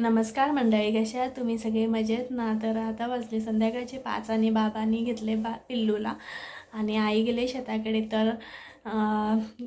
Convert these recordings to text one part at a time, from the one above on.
नमस्कार मंडळी कशा तुम्ही सगळे मजेत? ना तर आता वाजले संध्याकाळचे पाच आणि बाबांनी घेतले बा पिल्लूला आणि आई गेले शेताकडे. तर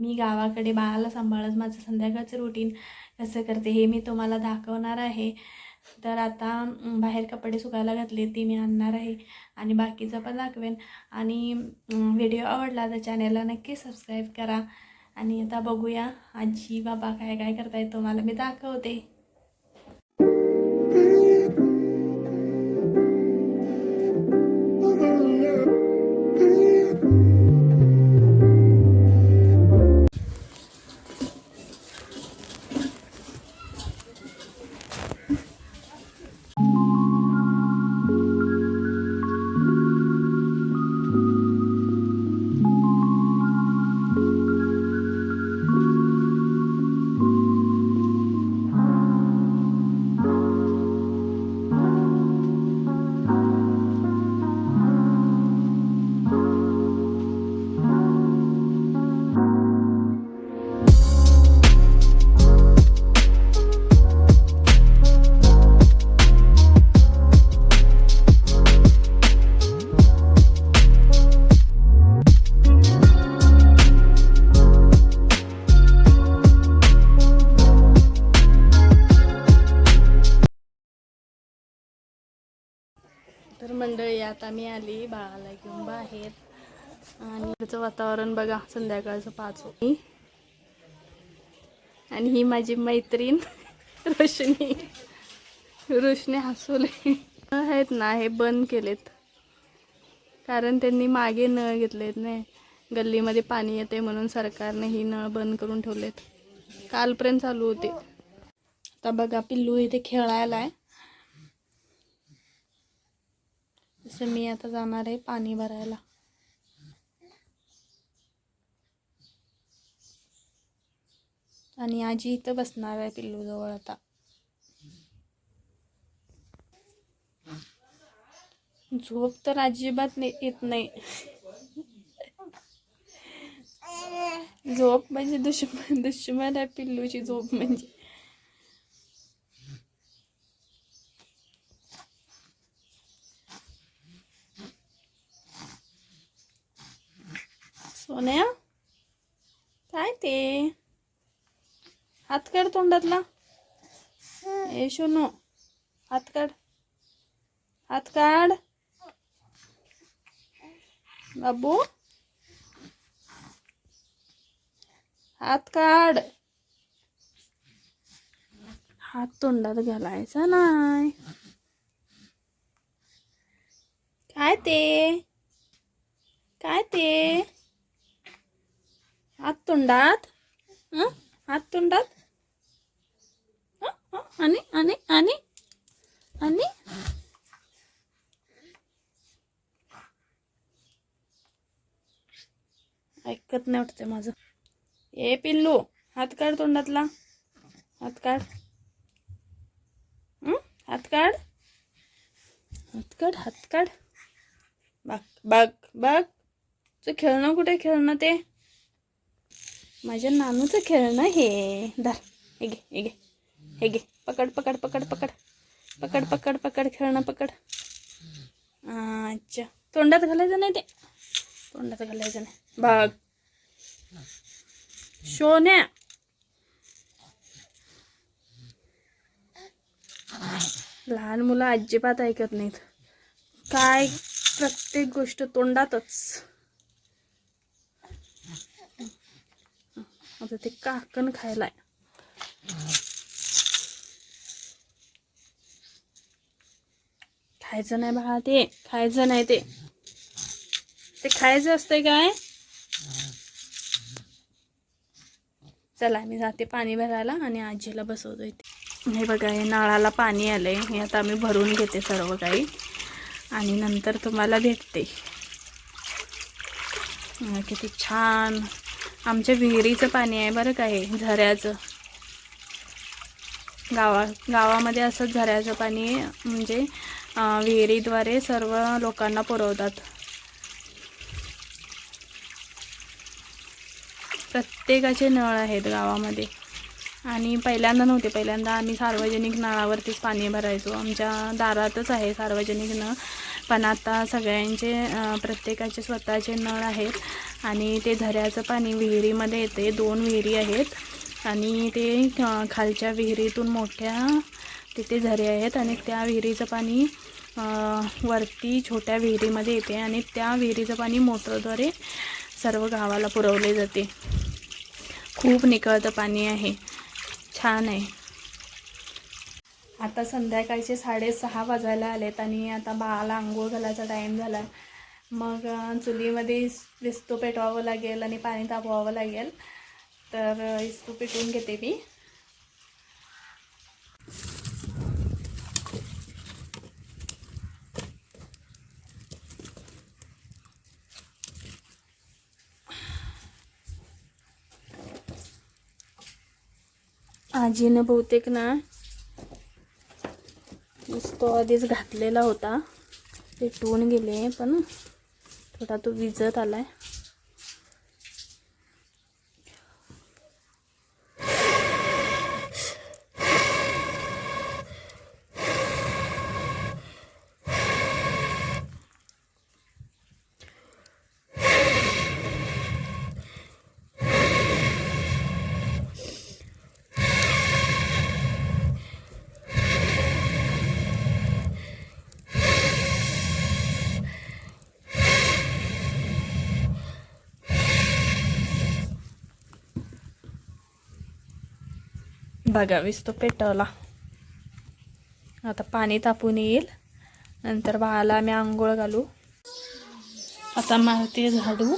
मी गावाकडे बाळाला सांभाळत माझं संध्याकाळचं रुटीन कसं करते हे मी तुम्हाला दाखवणार आहे. तर आता बाहेर कपडे सुकायला घातले ती मी आणणार आहे आणि बाकीचं पण दाखवेन. आणि व्हिडिओ आवडला तर चॅनेलला नक्की सबस्क्राईब करा. आणि आता बघूया आजी बाबा काय काय करतायत तुम्हाला मी दाखवते. आता मी आली बाळाला घेऊन बाहेर. आणि इकडचं वातावरण बघा संध्याकाळचं पाच होती आणि ही माझी मैत्रीण रोशनी. रोशनी हसवले. आहेत ना हे बंद केलेत. कारण त्यांनी मागे नळ घेतलेत नाही. गल्लीमध्ये पाणी येते म्हणून सरकारने ही नळ बंद करून ठेवलेत. कालपर्यंत चालू होते. आता बघा पिल्लू इथे खेळायला आहे जसं मी आता जाणार आहे पाणी भरायला. आणि आजी इथं बसणार आहे पिल्लू जवळ आता. झोप तर अजिबात येत नाही. झोप म्हणजे दुश्मन दुश्मन आहे पिल्लूची झोप म्हणजे सोन्या काय ते हात काढ तोंडातला. ए शोनू हात काढ. हात काढ. बाबू. हात काढ. हात तोंडात घालायचा नाही. काय ते? काय ते? हात तोंडात हं? हात तोंडात. आणि आणि आणि आणि. ऐकत नाही वाटतं माझं. ए पिल्लू हात काढ तोंडातला. हात काढ. हात काढ. हात काढ हात काढ. बघ बघ बघ तू खेळणं कुठे? खेळणं ते? माझ्या नानूचं खेळणं हे. धर. हे घे हे घे. हे घे. पकड पकड पकड पकड. पकड पकड पकड खेळणं पकड. अच्छा. तोंडात घालायचं नाही ते? तोंडात घालायचं नाही. बघ. शोन्या लहान मुलं अजिबात ऐकत नाहीत. काय? प्रत्येक गोष्ट तोंडातच. आता ते काकण खायला खायचं नाही बाळा ते खायचं नाही ते. ते खायचं असतंय काय? चला मी जाते पाणी भरायला आणि आजीला बसवतो इथे हे बघा हे नळाला पाणी आलंय. हे आता आम्ही भरून घेते सर्व काही. आणि नंतर तुम्हाला भेटते. किती छान. आमच्या विहिरीचं पाणी आहे बरं का हे झऱ्याचं. गावा गावामध्ये असंच झऱ्याचं पाणी म्हणजे विहिरीद्वारे सर्व लोकांना पुरवतात. प्रत्येकाचे नळ आहेत गावामध्ये. आणि पहिल्यांदा नव्हते पहिल्यांदा आम्ही सार्वजनिक नळावरतीच पाणी भरायचो. आमच्या दारातच आहे सार्वजनिक नळ पण आता सगळ्यांचे प्रत्येकाचे स्वतःचे नळ आहेत. आणि ते झऱ्याचं पाणी विहिरीमध्ये येते. दोन विहिरी आहेत आणि ते खालच्या विहिरीतून मोठ्या तिथे झरे आहेत आणि त्या विहिरीचं पाणी वरती छोट्या विहिरीमध्ये येते आणि त्या विहिरीचं पाणी मोटरद्वारे सर्व गावाला पुरवले जाते. खूप निकळतं पाणी आहे. छान आहे. आता संध्याकाळचे साडेसहा वाजायला आलेत आणि आता बाळाला आंघोळ घालायचा टाईम झाला मग चुलीमध्ये विस्तू पेटवावं लागेल आणि पाणी तापवावं लागेल. तर अं, इस्तू पेटवून घेते मी. आजीनं बहुतेक ना तो आधीच घातलेला होता. पेटवून गेले पण थोडा तो विजत आला आहे वीस तो पेटवला. आता पाणी तापून येईल. नंतर बाळाला आम्ही आंघोळ घालू. आता मारते झाडू.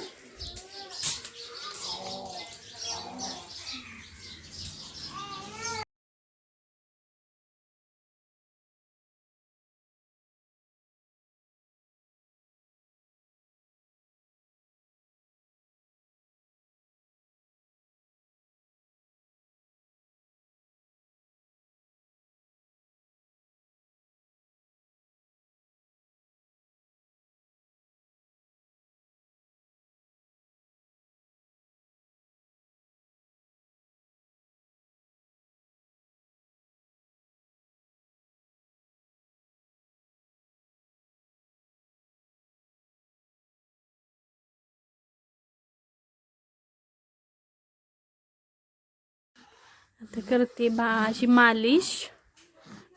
आता करते बा अशी मालिश.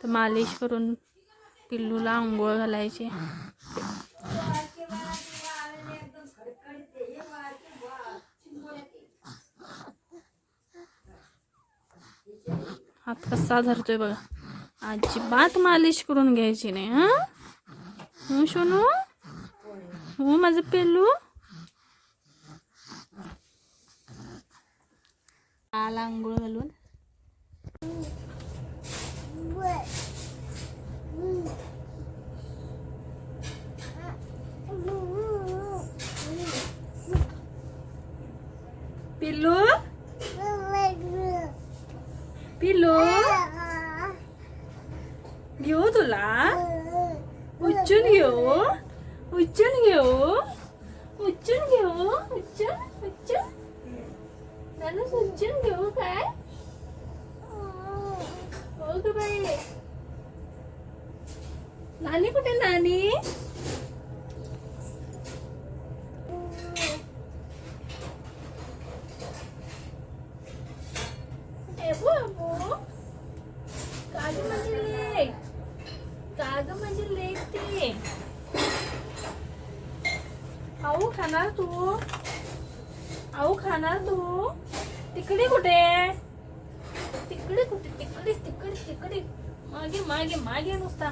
तर मालिश करून पिल्लूला आंघोळ घालायची. हात कसा धरतोय बघा. अजिबात मालिश करून घ्यायची नाही हा? सोनू? हो माझं पिल्लू? आला आंघोळ घालून पिल्लू पिल्लू घेऊ तुला उच्चून घेऊ उच्चून घेऊ उच्चून घेऊ नानी कुठे नानी? एबू एबू काग म्हणजे लेक. काग म्हणजे लेक ते. आऊ खाणार तू? आऊ खाणार तू? तिकडे कुठे? तिकडे कुठे? तिकडे तिकडे तिकडे. मागे मागे मागे नुसता.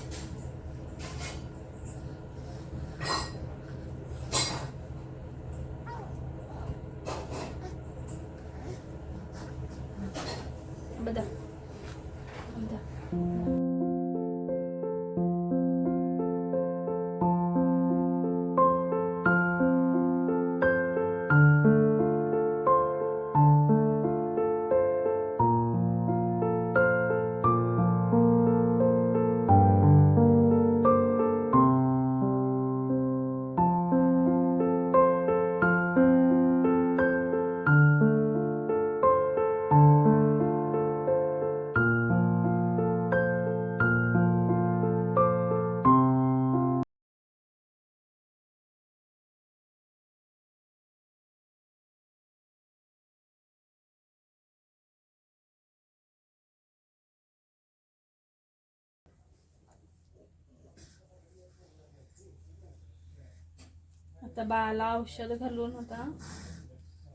आता बाळाला औषध घालून आता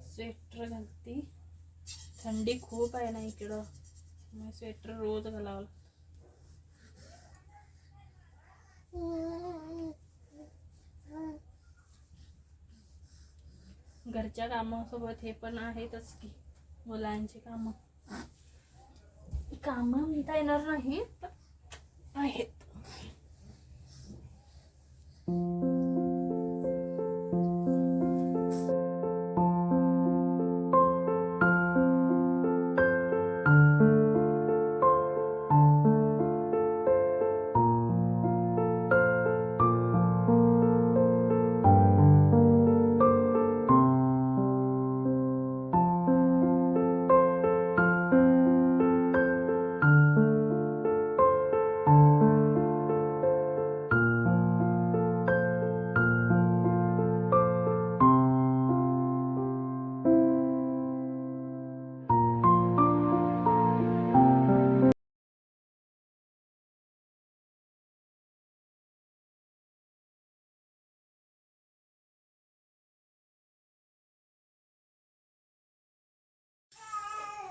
स्वेटर घालती. थंडी खूप आहे ना इकडं. मग स्वेटर रोज घालावं लागतं. घरच्या कामासोबत हे पण आहेतच की मुलांची कामं. कामं म्हणता येणार नाही पण आहेत.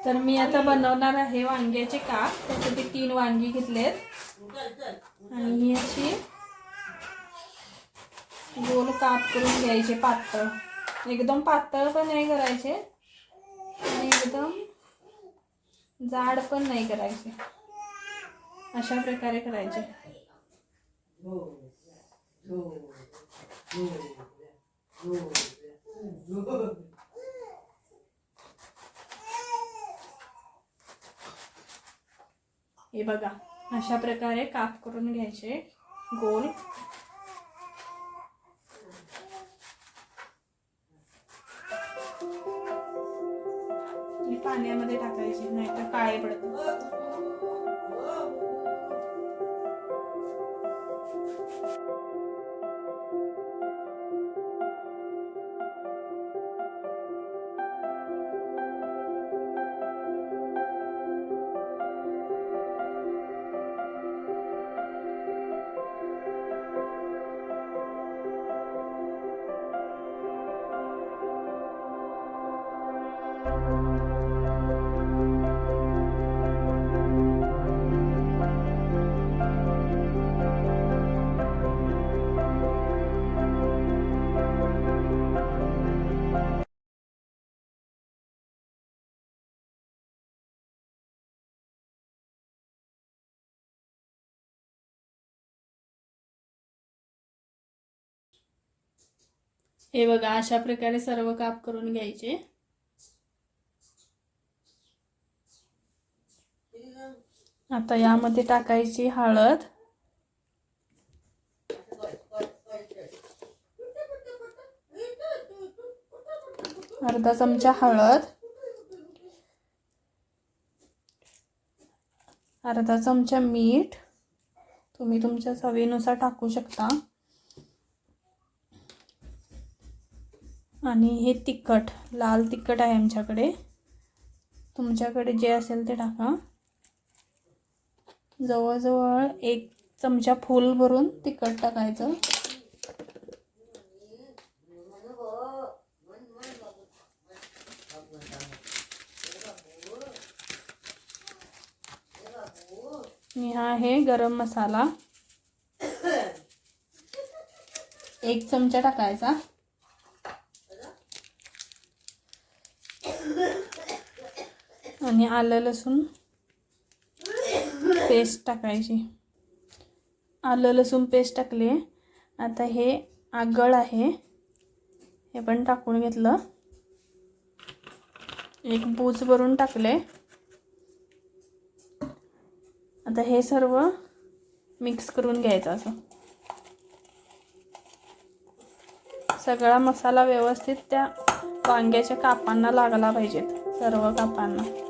तर मी आता बनवणार आहे वांग्याचे काप. त्यासाठी तीन वांगी घेतलेत. आणि ही अशी गोल काप करून घ्यायचे पातळ. एकदम पातळ पण नाही करायचे. आणि एकदम जाड पण नाही करायचे. अशा प्रकारे करायचे. हे बघा अशा प्रकारे काप करून घ्यायचे. गोल. पाण्यामध्ये टाकायचे नाहीतर काळे पडतात. हे बघा अशा प्रकारे सर्व काप करून घ्यायचे. आता यामध्ये टाकायची हळद. अर्धा चमचा हळद. अर्धा चमचा मीठ. तुम्ही तुमच्या चवीनुसार टाकू शकता. आणि हे तिखट लाल तिखट आहे आमच्याकडे. तुमच्याकडे जे असेल ते टाका. जवळजवळ एक चमचा फूल भरून तिखट टाकायचं. आणि हा आहे गरम मसाला. एक चमचा टाकायचा. आणि आलं लसूण. पेस्ट टाकायची. आलं लसूण पेस्ट टाकली. आता हे आगळ आहे. हे पण टाकून घेतलं. एक बूज भरून टाकले. आता हे सर्व मिक्स करून घ्यायचं असं. सगळा मसाला व्यवस्थित त्या वांग्याच्या कापांना लागला पाहिजेत. सर्व कापांना.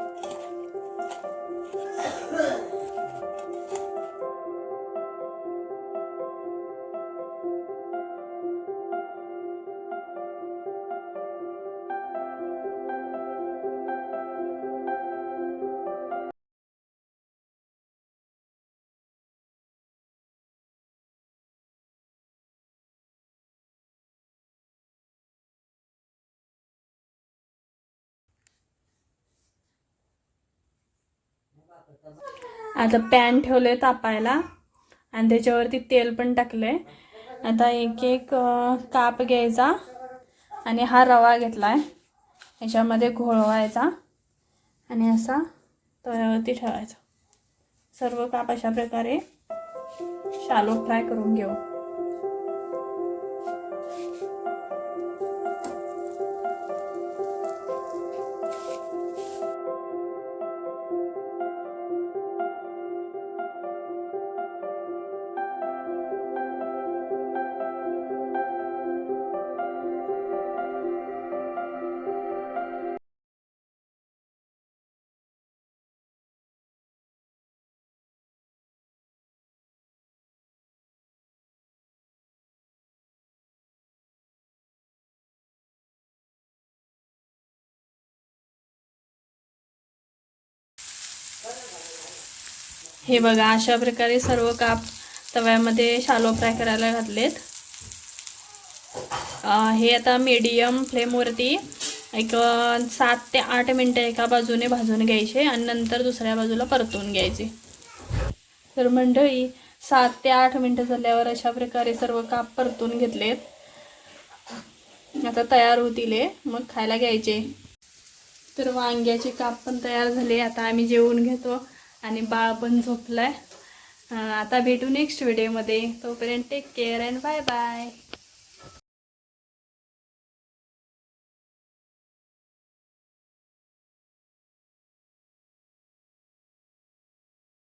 आता पॅन ठेवलं आहे तापायला आणि त्याच्यावरती तेल पण टाकलं आहे आता एक एक काप घ्यायचा आणि हा रवा घेतला आहे याच्यामध्ये घोळवायचा आणि असा तव्यावरती ठेवायचा. सर्व काप अशा प्रकारे शालो फ्राय करून घेऊ. हे बघा अशा प्रकारे सर्व काप तव्यामध्ये शालो फ्राय करायला घातलेत. हे आता मीडियम फ्लेमवरती एक सात ते आठ मिनटं एका बाजूने भाजून घ्यायचे आणि नंतर दुसऱ्या बाजूला परतून घ्यायचे. तर मंडळी सात ते आठ मिनटं झाल्यावर अशा प्रकारे सर्व काप परतून घेतलेत. आता तयार होतील हे, मग खायला घ्यायचे. तर वांग्याचे काप पण तयार झाले. आता आम्ही जेवून घेतो. आणि बाळ पण झोपलाय. आता भेटू नेक्स्ट व्हिडिओमध्ये तोपर्यंत take care and bye bye